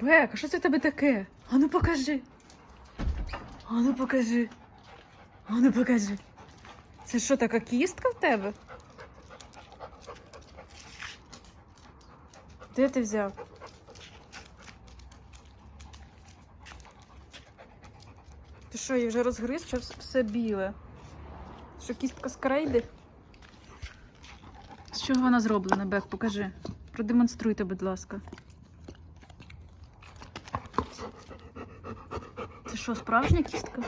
Бек, а що це в тебе таке? Ану покажи. Ану покажи. Ану покажи. Це що, така кістка в тебе? Де ти взяв? Ти що, її вже розгриз, що все біле? Що кістка з крейди? З чого вона зроблена, Бек? Покажи. Продемонструйте, будь ласка. Що, справжня кістка?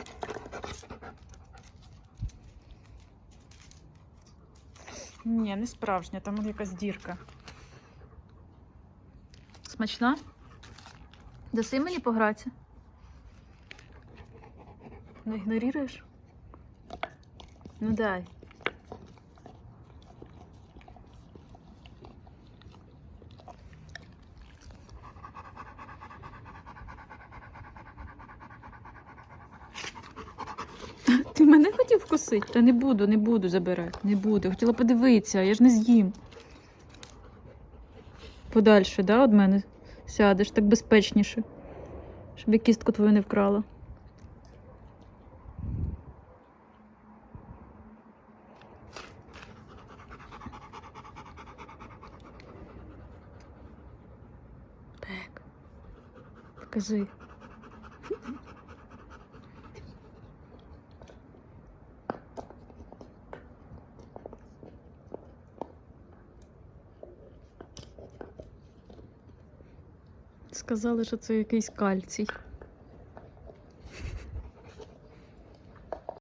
Ні, не справжня, там якась дірка. Смачна? Даси мені погратися? Не ігноруєш? Ну дай. Ти мене хотів вкусити? Та не буду, не буду забирати. Не буду. Хотіла подивитися, я ж не з'їм. Подальше, да, від мене сядеш, так безпечніше. Щоб я кістку твою не вкрала. Так. Покажи. Сказали, що це якийсь кальцій.